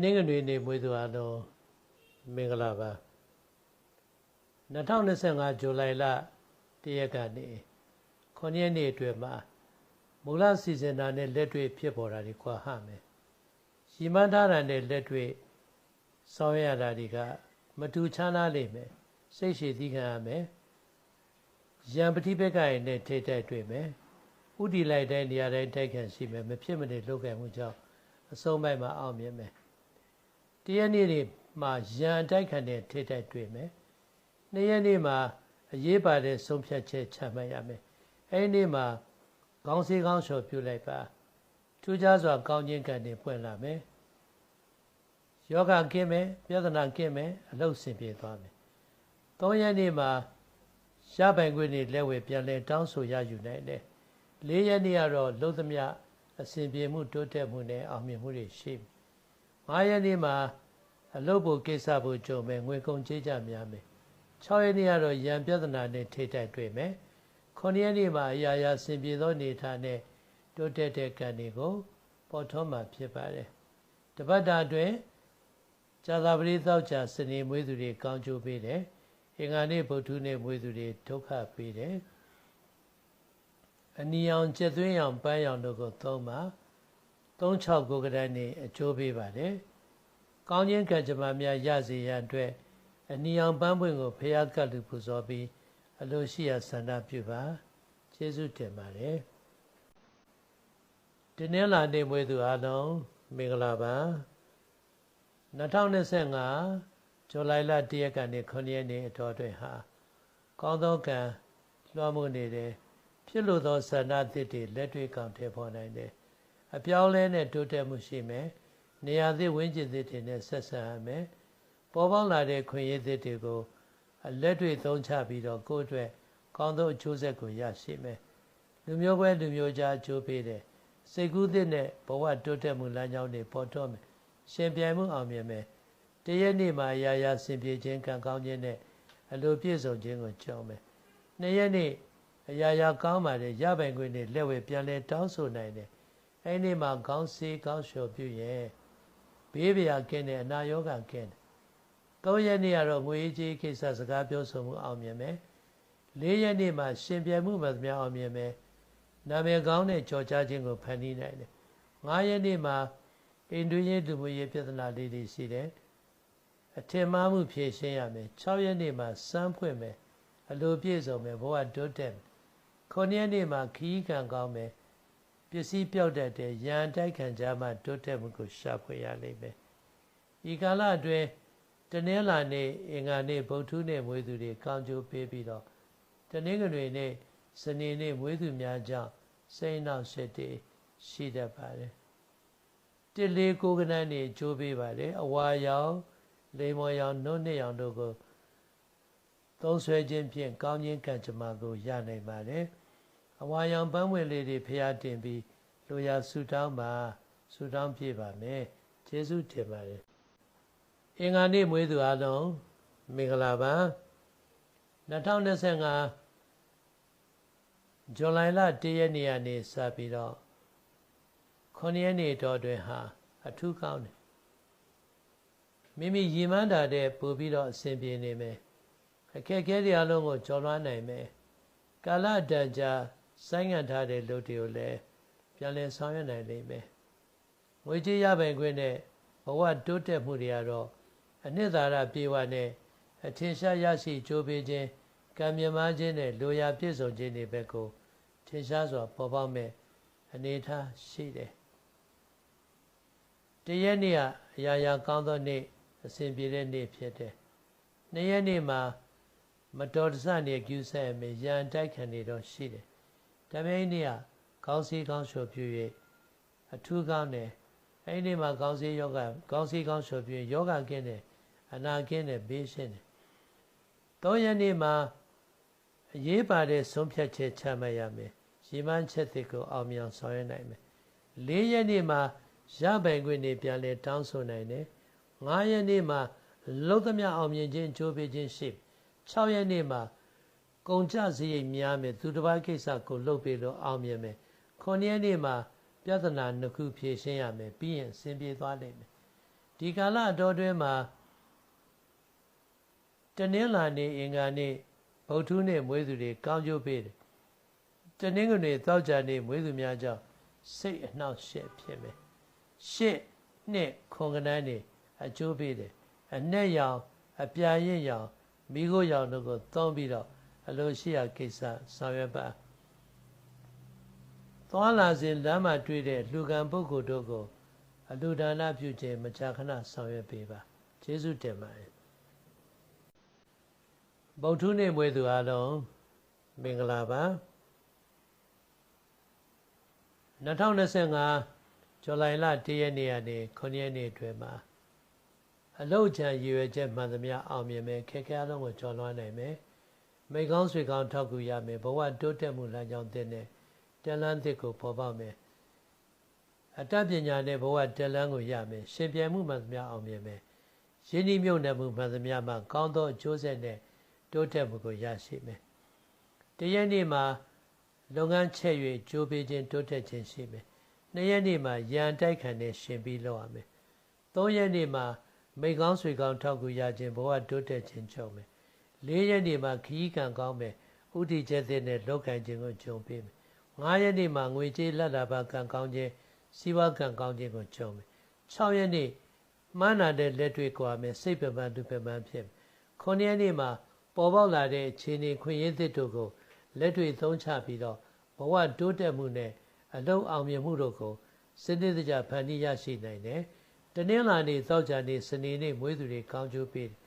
နင်္ဂနွေနေ့မွေးသူအားလုံးမင်္ဂလာပါ2025ဇူလိုင်လ1ရက်ကနေ9ရက်နေ့အတွင်းမှာမူလစီစဉ်တာနဲ့လက်တွေ့ဖြစ်ပေါ်တာတွေကွာဟမယ်ရီမန်းထားတာနဲ့လက်တွေ့ဆောင်ရတာတွေကမတူချမ်းသာလိမ့်မယ်စိတ်ရှည်သီးခံရမယ်ရံပတိဘက်ကရင်နဲ့ထိတိုက်တွေ့မယ်ဥတီလိုက်တဲ့နေရာတိုင်းတိုက်ခံရှိမယ်မဖြစ်မနေလုပ်ခဲ့မှုကြောင့်အဆုံးပိုင်းမှာအောင်မြင်မယ် တရက်နေ့တွေမှာရန်တိုက်ခံတဲ့ထိတိုက်တွေ့မယ်နှစ်ရက်နေ့မှာအရေးပါတဲ့ဆုံးဖြတ်ချက်ချမှတ်ရမယ်အဲဒီနေ့မှာခေါင်းစည်းခေါင်းလျှော်ပြုလိုက်ပါထူးခြားစွာကောင်းခြင်းကံတွေပွင့်လာမယ်ယောဂကင်းမယ်ပြဿနာကင်းမယ်အလုတ်ဆင်ပြေသွားမယ်သုံးရက်နေ့မှာရပိုင်ခွင့်တွေလက်ဝဲပြန်လဲတောင်းဆိုရယူနိုင်တယ်လေးရက်နေ့ကတော့လုံးသမျှအစဉ်ပြေမှုတိုးတက်မှုနဲ့အောင်မြင်မှုတွေရှိပြီ9ရက်နေ့မှာ အလုပ်ဖို့ကိစ္စဖို့ကြုံမယ်ငွေကုန်ကြေးကြများမယ်6ရက်နေ့ကတော့ရန်ပြဿနာနဲ့ထိတိုက်တွေ့မယ်9ရက်နေ့မှာအရာရာဆင်ပြေသောအနေထားနဲ့တိုးတက်တဲ့ကံတွေကိုပေါ်ထွန်းမှာဖြစ်ပါတယ်တပတ်တာအတွင်းဇာတာပရိသောကြာစနေမွေးသူတွေကောင်းကျိုးပေးတယ်အင်္ဂါနေ့ဗုဒ္ဓနေ့မွေးသူတွေဒုက္ခပေးတယ်အနီအောင်ကျက်သွင်းအောင်ပန်းရောင်တို့ကိုသုံးပါ36ကိုကတည်းကနေအကျိုးပေးပါတယ်။ ကောင်းခြင်းကံကြမ္မာများရစေရန်အတွက်အနီအောင်ပန်းပွင့်ကိုဖျားကတ်လူပူဇော်ပြီးအလိုရှိရာဆန္ဒပြုပါ။ကျေးဇူးတင်ပါတယ်။ဒီနေ့လာနေမွေးသူအားလုံးမင်္ဂလာပါ။2025ဇူလိုင်လ1ရက်ကနေ9ရက်နေ့အတော်တွင်ဟာကောင်းသောကံလွှမ်းမိုးနေတဲ့ဖြစ်လို့သောဆန္ဒသစ်တွေလက်တွေ့ကောင်ထည့်ဖော်နိုင်တယ်အပြောင်းလဲနဲ့တိုးတက်မှုရှိမယ် နေရာသစ်ဝင်းကျင်သစ်တွေနဲ့ဆက်ဆံရမယ်ပေါ်ပေါက်လာတဲ့ခွင့်ရသစ်တွေကိုလက်တွေ့သုံးချပြီးတော့ကိုယ့်အတွက်ကောင်းသောအကျိုးဆက်ကိုရရှိမယ်လူမျိုးပဲလူမျိုးကြားအကျိုးပေးတယ်စိတ်ကူးသစ်နဲ့ဘဝတိုးတက်မှုလမ်းကြောင်းတွေပေါ်ထွန်းမယ်ရှင်ပြိုင်မှုအောင်မြင်မယ်တရက်နေ့မှာအရာရာဆင်ပြေခြင်းကံကောင်းခြင်းနဲ့အလိုပြည့်စုံခြင်းကိုကြုံမယ်နှစ်ရက်နေ့အရာရာကောင်းပါတယ်ရပိုင်ခွင့်နဲ့လက်ဝဲပြန်လဲတောင်းဆိုနိုင်တယ်အဲ့ဒီမှာခေါင်းဆေးခေါင်းလျှော်ပြုရဲ့ ဘေးဗျာကင်းတယ်အနာရောဂါကင်းတယ်သုံးရက်နေ့ကတော့ငွေကြေးကိစ္စစကားပြောဆိုမှုအောင်မြင်မယ်လေးရက်နေ့မှာရှင်ပြိုင်မှုမှသမျှအောင်မြင်မယ်နာမည်ကောင်းတဲ့ကြော်ကြားခြင်းကိုဖန်တီးနိုင်တယ်ငါးရက်နေ့မှာအိန္ဒိယလူမှုရေးပြဿနာလေးတွေရှိတယ်အထင်မှားမှုဖြေရှင်းရမယ်6ရက်နေ့မှာစမ်းဖွင့်မယ်အလိုပြည့်စုံမယ်ဘဝတိုးတက်ခုနှစ်ရက်နေ့မှာခီးခံကောင်းမယ် ပစ္စည်းပြောက်တတ်တဲ့ရန်တိုက်ခံကြမှတိုးတက်မှုကိုရှာဖွေရလိမ့်မယ်ဤကာလအတွင်းတနင်္လာနေ့အင်္ဂါနေ့ဗုဒ္ဓနေ့မွေးသူတွေကောင်းကျိုးပေးပြီးတော့တနင်္ဂနွေနေ့စနေနေ့မွေးသူများကြောင့်စိတ်နှောက်ရှက်တွေရှိတတ်ပါတယ်တစ်လေးကိုကနန်းနေကြိုးပေးပါတယ်အဝါရောင်လိမ္မော်ရောင်နှုတ်နှစ်ရောင်တို့ကိုသုံးဆွဲခြင်းဖြင့်ကောင်းခြင်းကံကြမ္မာကိုရနိုင်ပါတယ် အဝါရောင်ပန်းဝင်လေးတွေဖျားတင်ပြီးလိုရာဆူတောင်းပါဆူတောင်းပြပါမယ်ကျေးဇူးတင်ပါတယ်အင်္ဂါနေ့မွေးသူအားလုံးမင်္ဂလာပါ2025ဇူလိုင်လ1ရက်နေ့ကနေစပြီးတော့9ရက်နေ့တော့တွင်ဟာအထူးကောင်းတယ်မိမိရည်မှန်းတာတဲ့ပို့ပြီးတော့အဆင်ပြေနေမယ်အခက်အခဲတွေအလုံးကိုကျော်လွှားနိုင်မယ်ကာလတန်ကြာ ဆိုင်းငံ့ထားတဲ့လုပ်တွေကိုလည်းပြန်လည်ဆောင်ရွက်နိုင်လိမ့်မယ်ငွေကြေးရပိုင်ခွင့်နဲ့ဘဝတိုးတက်မှုတွေကတော့အနှစ်သာရပြေဝနဲ့အထင်ရှားရရှိကြိုးပေးခြင်းကံမြမခြင်းနဲ့လိုရာပြည့်စုံခြင်းတွေဘက်ကိုထင်ရှားစွာပေါ်ပေါက်မဲ့အနေအထားရှိတယ်တရက်နေ့ကအရာရာကောင်းသောနေ့အစဉ်ပြေတဲ့နေ့ဖြစ်တယ်နှစ်ရက်နေ့မှာမတော်တဆနေကျူးဆက်မယ်ရန်တိုက်ခံနေတော့ရှိတယ် တမိန်နေ့ကကောင်းစီကောင်းလျှော်ပြု၍အထူးကောင်းတယ်အဲ့ဒီမှာကောင်းစီယောဂကောင်းစီကောင်းလျှော်ပြုယောဂကင်းတယ်အနာကင်းတယ်ဘေးရှင်းတယ်သုံးရက်နေ့မှာအရေးပါတဲ့ဆုံးဖြတ်ချက်ချမှတ်ရမယ်ရီမန်းချက်တွေကိုအောင်မြင်ဆောင်ရွက်နိုင်မယ်လေးရက်နေ့မှာရပိုင်ခွင့်နေပြန်လဲတောင်းဆိုနိုင်တယ်ငါးရက်နေ့မှာလုံးသမျှအောင်မြင်ခြင်းကြိုးပေးခြင်းရှိ6ရက်နေ့မှာ ကုန်ကြစရိတ်များမယ်သူတစ်ပါးကိစ္စကိုလုပ်ပြီးလို့အောင်မြင်မယ်ခုနှစ်ရက်နေ့မှာပြဿနာနှစ်ခုဖြေရှင်းရမယ်ပြီးရင်အဆင်ပြေသွားလိမ့်မယ်ဒဒီကာလအတော်တွင်းမှာတနင်္လာနေ့အင်္ဂါနေ့ဗုဒ္ဓနေ့မွေးသူတွေကောင်းကျိုးပေးတယ်တနင်္ဂနွေသောကြာနေ့မွေးသူများကြောင့်စိတ်အနှောက်အယှက်ဖြစ်မယ်ရှစ်နှစ်ခွန်ကနန်းနေအကျိုးပေးတယ်အ내ရောင် အပြာရင့်ရောင်မိခိုးရောင်တို့ကိုသုံးပြီးတော့ အလိုရှိရာကိစ္စဆောင်ရွက်ပါသွားလာစဉ်လမ်းမှာတွေ့တဲ့လူကံပုဂ္ဂိုလ်တို့ကိုအလူဒါနပြုခြင်းမကြာခဏဆောင်ရွက်ပေးပါကျေးဇူးတင်ပါတယ်ဗုဒ္ဓနေ့မွေးသူအလုံးမင်္ဂလာပါ2025ဇူလိုင်လ1ရက်နေ့ကနေ9ရက်နေ့အတွင်းမှာအလုတ်ချံရည်ရွယ်ချက်မှန်သမျှအောင်မြင်မယ်ခက်ခဲအလုံးကိုကျော်လွှားနိုင်မယ် မိကောင်းဆွေကောင်းထောက်ကူရမယ်ဘဝတိုးတက်မှုလမ်းကြောင်းတဲ့နဲ့တလန်းသစ်ကိုပေါ်ပေါက်မယ်အတတ်ပညာနဲ့ဘဝတလန်းကိုရမယ်ရှင်ပြိုင်မှုမှန်သမျှအောင်မြင်မယ်ရင်းနှီးမြုပ်နှံမှုမှန်သမျှမှကောင်းသောအကျိုးဆက်နဲ့တိုးတက်မှုကိုရရှိမယ်တရက်နေ့မှာလုပ်ငန်းချက်၍ကြိုးပေးခြင်းတိုးတက်ခြင်းရှိမယ်နှစ်ရက်နေ့မှာရန်တိုက်ခံနဲ့ရှင်ပြီးလုပ်ရမယ်သုံးရက်နေ့မှာမိကောင်းဆွေကောင်းထောက်ကူရခြင်းဘဝတိုးတက်ခြင်းကြုံမယ် လေးရက်နေ့မှာခီးကံကောင်းမယ်ဥတီချက်တဲ့နဲ့လောက်ကံခြင်းကိုကြုံပေးမယ်ငါးရက်နေ့မှာငွေကြေးလက်လာပါကံကောင်းခြင်းစီးပွားကံကောင်းခြင်းကိုကြုံမယ်6ရက်နေ့မှန်းနာတဲ့လက်တွေ့ကွာမယ်စိတ်ပပန်းသူပပန်းဖြစ်မယ်9ရက်နေ့မှာပေါ်ပေါက်လာတဲ့အခြေအနေခွင့်ရသစ်တို့ကိုလက်တွေ့သုံးချပြီးတော့ဘဝတိုးတက်မှုနဲ့အလုံးအောင်မြင်မှုတို့ကိုစနစ်တကျဖန်တီးရရှိနိုင်တယ်။တနင်္လာနေ့သောကြာနေ့စနေနေ့မွေးသူတွေကောင်းကျိုးပေးတယ်။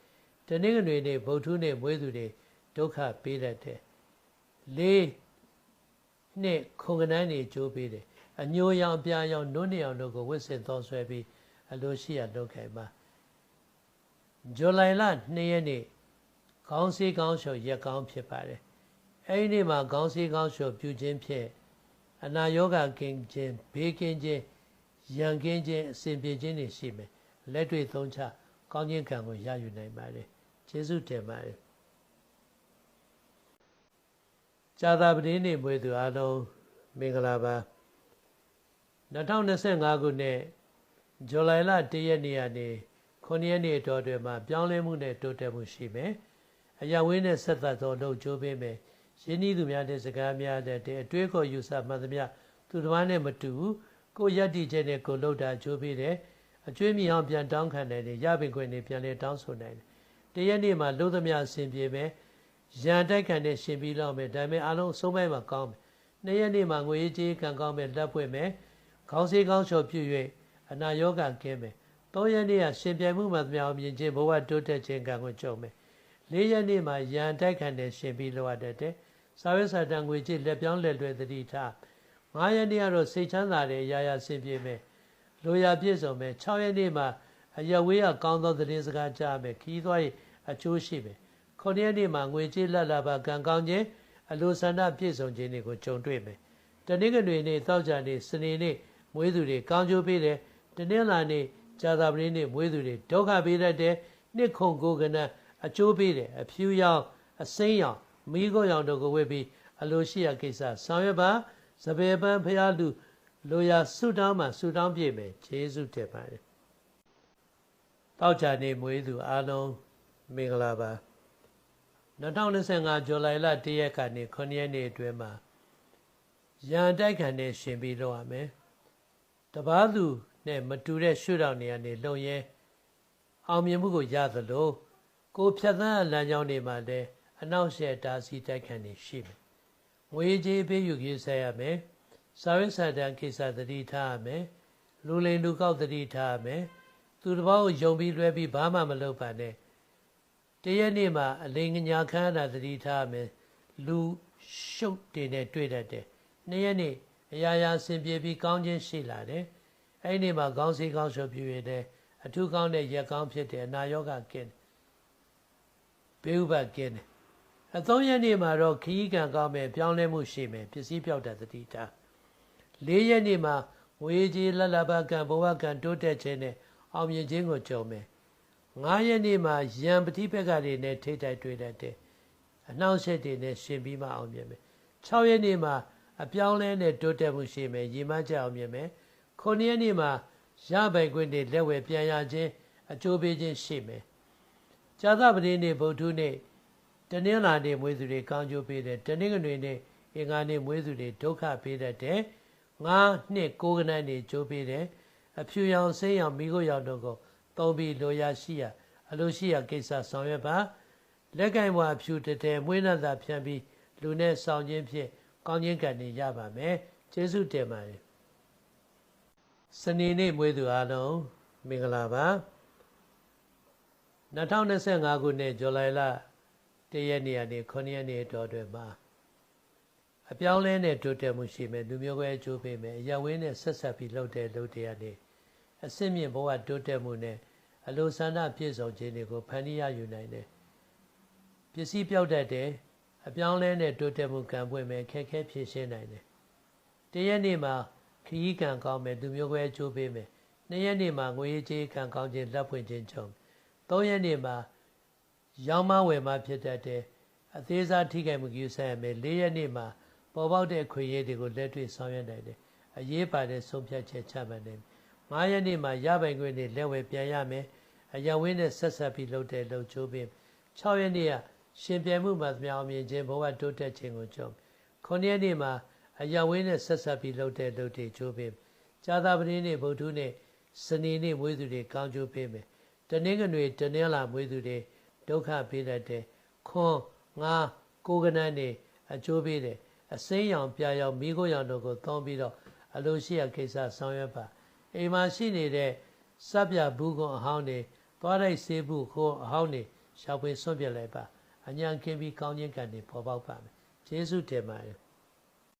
တနင်္ဂနွေနေ့ဗုဒ္ဓနေ့မွေးသူတွေဒုက္ခပေးတတ်တယ်။လေးနှစ်ခုံကနန်းနေကျိုးပေးတယ်။အညိုရောင်ပြာရောင်နုံးနေအောင်တို့ကိုဝစ်စင်သောဆွဲပြီးအလိုရှိရလုပ်ခိုင်ပါ။ဇူလိုင်လ2ရက်နေ့ခေါင်းစည်းကောင်းလျှော်ရက်ကောင်းဖြစ်ပါတယ်အဲဒီနေ့မှာခေါင်းစည်းကောင်းလျှော်ပြုခြင်းဖြင့်အနာယောဂကင်းခြင်းဘေးကင်းခြင်းရန်ကင်းခြင်းအစဉ်ပြေခြင်းတွေရှိမယ်လက်တွေ့သုံးချကောင်းခြင်းကံကိုရယူနိုင်ပါတယ် ကျေးဇူးတင်ပါတယ်ဇာတာပတိနေ့မွေးသူအားလုံးမင်္ဂလာပါ2025ခုနှစ်ဇူလိုင်လ1ရက်နေ့ကနေ9ရက်နေ့တော်တွင်မှာပြောင်းလဲမှုနဲ့တိုးတက်မှုရှိမယ်အရာဝင်းနဲ့ဆက်သက်သောလှုပ်ကြိုးပေးမယ်ရင်းနှီးသူများတဲ့စကားများတဲ့အတွေးခေါ်ယူဆမှန်သမျှသူတစ်ပါးနဲ့မတူဘူးကိုယက်တိချက်နဲ့ကိုလှုပ်တာကြိုးပေးတယ်အကျွေးမြေအောင်ပြန်တောင်းခံနိုင်တယ်ရပင်ခွင့်တွေပြန်လဲတောင်းဆိုနိုင်တယ် တရက်နေ့မှာလှုပ်သမျှအစဉ်ပြေမယ်ရန်တိုက်ခံနဲ့ရှင်ပြီးလောက်မယ်ဒါပေမဲ့အားလုံးအဆုံးပိုင်းမှာကောင်းမယ်နှစ်ရက်နေ့မှာငွေကြေးကံကောင်းမယ်လက်ပွင့်မယ်ခေါင်းစည်းကောင်းလျှော်ပြု၍အနာရောဂါကင်းမယ်သုံးရက်နေ့ကရှင်ပြိုင်မှုမှသမျှအောင်မြင်ခြင်းဘဝတိုးတက်ခြင်းကံကိုကြုံမယ်လေးရက်နေ့မှာရန်တိုက်ခံတဲ့ရှင်ပြီးလောရတတ်တယ်။စာရွက်စာတမ်းငွေကြေးလက်ပြောင်းလက်လွယ်သတိထား။၅ရက်နေ့ကတော့စိတ်ချမ်းသာတဲ့ရာရာဆင်ပြေမယ်။လိုရာပြည့်စုံမယ်။၆ရက်နေ့မှာအရဝေးကကောင်းသောသတင်းစကားကြားမယ်။ခီးသွားရင် အကျိုးရှိမယ်။ခုနှစ်ရက်နေ့မှာငွေကြေးလက်လာပါကံကောင်းခြင်းအလိုဆန္ဒပြည့်စုံခြင်းတွေကိုကြုံတွေ့မယ်။တနင်္ဂနွေနေ့တောက်ကြနေ့စနေနေ့မွေးသူတွေကောင်းကျိုးပေးတယ်။တနင်္လာနေ့ကြာသပတေးနေ့မွေးသူတွေဒုက္ခပေးတတ်တယ်။နှစ်ခုကိုကနန်းအကျိုးပေးတယ်အဖြူရောင်အစိမ်းရောင်မိခိုးရောင်တို့ကိုဝတ်ပြီးအလိုရှိရာကိစ္စဆောင်ရွက်ပါစပယ်ပန်းဖျားလူလိုရာဆုတောင်းမှဆုတောင်းပြည့်မယ်ခြေဆုတက်ပါတယ်တောက်ချာနေမွေးသူအားလုံး မင်္ဂလာပါ2025ဇူလိုင်လ1ရက်ကနေ9ရက်နေ့အတွင်းမှာရန်တိုက်ခံနဲ့ရှင်ပြီးလုပ်ရမယ်တပားသူနဲ့မတူတဲ့ရှုထောင့်နေရာနေလုံရဲအောင်မြင်မှုကိုရသလိုကိုဖြတ်သန်းလမ်းကြောင်းတွေမှာလည်းအနောက်ရှက်တားဆီးတိုက်ခံနေရှိမယ်။ငွေကြေးပေးယူရေးဆက်ရမယ်။စာရေးစာတမ်းကိစ္စသတိထားရမယ်။လူလိန်လူကောက်သတိထားရမယ်။သူတစ်ပါးကိုယုံပြီးလွှဲပြီးဘာမှမလုပ်ပါနဲ့။ တရက်နေ့မှာအလင်းညာခမ်းတာသတိထားရမယ်။လူရှုပ်တင်နဲ့တွေ့တတ်တယ်။နေ့ရက်နေ့အရာရာဆင်ပြေပြီးကောင်းခြင်းရှိလာတယ်။အဲ့ဒီနေ့မှာခေါင်းစည်းကောင်းလျှော်ပြည့်ရတဲ့အထူးကောင်းတဲ့ရက်ကောင်းဖြစ်တဲ့အနာရောဂါကင်းဘေးဥပကင်းတယ်အသုံးရက်နေ့မှာတော့ခီးကံကောင်းမယ်ပြောင်းလဲမှုရှိမယ်ပစ္စည်းပြောက်တဲ့တတိတာ၄ရက်နေ့မှာငွေကြီးလလဘကံဘဝကံတိုးတက်ခြင်းနဲ့အောင်မြင်ခြင်းကိုကြုံမယ် ၅ရက်နေ့မှာယံပတိပက္ခတွေနဲ့ထိတိုက်တွေ့တတ်တယ်အနှောင့်အယှက်တွေနဲ့ရှင်ပြီးမှအောင်မြင်မယ်၆ရက်နေ့မှာအပြောင်းလဲနဲ့တိုးတက်မှုရှိမယ်ရည်မှန်းချက်အောင်မြင်မယ်9ရက်နေ့မှာရပိုင်ခွင့်တွေလက်ဝယ်ပြန်ရခြင်းအကျိုးပေးခြင်းရှိမယ်ဇာသပတိနေ့ဗုဒ္ဓနေ့တနင်္လာနေ့မွေးသူတွေကောင်းကျိုးပေးတယ်တနင်္ဂနွေနေ့အင်္ဂါနေ့မွေးသူတွေဒုက္ခပေးတတ်တယ်ငါးနှစ်ကိုးကနန်းနေ့ကျိုးပေးတယ်အဖြူရောင်စိမ်းရောင်မိခိုးရောင်တို့ကို သုံးပြီးလိုရာရှိရာအလိုရှိရာကိစ္စဆောင်ရွက်ပါလက်ကင်ဘွားဖြူတတဲမွေးနှံသာဖြန့်ပြီးလူနဲ့ဆောင်ခြင်းဖြင့်ကောင်းခြင်းကံတွေရပါမယ်ကျေးဇူးတင်ပါတယ်စနေနေ့မွေးသူအားလုံးမင်္ဂလာပါ2025ခုနှစ်ဇူလိုင်လ1ရက်နေ့ကနေ9ရက်နေ့တော်တွင်မှာအပြောင်းလဲနဲ့တိုးတက်မှုရှိမယ်လူမျိုးကွဲအကျိုးပေးမယ်အရဝင်းနဲ့ဆက်ဆက်ပြီးလှုပ်တဲ့လှုပ်တရားတွေ အစစ်မြင့်ဘဝတိုးတက်မှုနဲ့အလိုဆန္ဒပြည့်စုံခြင်းတွေကိုဖန်တီးရယူနိုင်တယ်ပစ္စည်းပြောက်တတ်တယ်အပြောင်းလဲနဲ့တိုးတက်မှုကံပွင့်မယ်ခက်ခဲဖြည့်ရှင်းနိုင်တယ်တရက်နေ့မှာခရီးကံကောင်းမယ်လူမျိုးကွဲအကျိုးပေးမယ်နှစ်ရက်နေ့မှာငွေကြေးကံကောင်းခြင်းလက်ဖွင့်ခြင်းကြုံသုံးရက်နေ့မှာရောင်းမဝယ်မဖြစ်တတ်တယ်အသေးစားထိခိုက်မှုယူဆရမယ်၄ရက်နေ့မှာပေါ်ပေါက်တဲ့ခွေရည်တွေကိုလက်တွေ့ဆောင်ရွက်နိုင်တယ်အရေးပါတဲ့ဆုံးဖြတ်ချက်ချမှတ်နိုင်တယ် ၅ရက်နေ့မှာရပိုင်ခွင့်တွေလက်ဝယ်ပြန်ရမယ်အရဝင်းနဲ့ဆက်ဆက်ပြီးလုပ်တဲ့လုပ်ချိုးပြီး6ရက်နေ့ကရှင်ပြိုင်မှုမှာမြောင်မြင်ခြင်းဘဝတိုးတက်ခြင်းကိုကြုံ9ရက်နေ့မှာအရဝင်းနဲ့ဆက်ဆက်ပြီးလုပ်တဲ့လုပ်တွေချိုးပြီးဇာတာပတိနေ့ဗုဒ္ဓနေ့စနေနေ့မွေးသူတွေကောင်းကျိုးပေးမယ်တနင်္ဂနွေတနင်္လာမွေးသူတွေဒုက္ခပေးတတ်တယ်ခွန်ငါကိုကနန်းနေအကျိုးပေးတယ်အစိမ်းရောင်ပြာရောင်မိခိုးရောင်တို့ကိုသုံးပြီးတော့အလိုရှိရာကိစ္စဆောင်ရွက်ပါ အိမ်မှာရှိနေတဲ့စပ်ပြဘူးကွန်အဟောင်းတွေသွားလိုက်ဆေးဘူးခွန်အဟောင်းတွေရှာဖွေဆွန့်ပြစ်လိုက်ပါအညာကင်းပြီးကောင်းခြင်းကံတွေပေါ်ပေါက်ပါမယ်ကျေးဇူးတင်ပါတယ်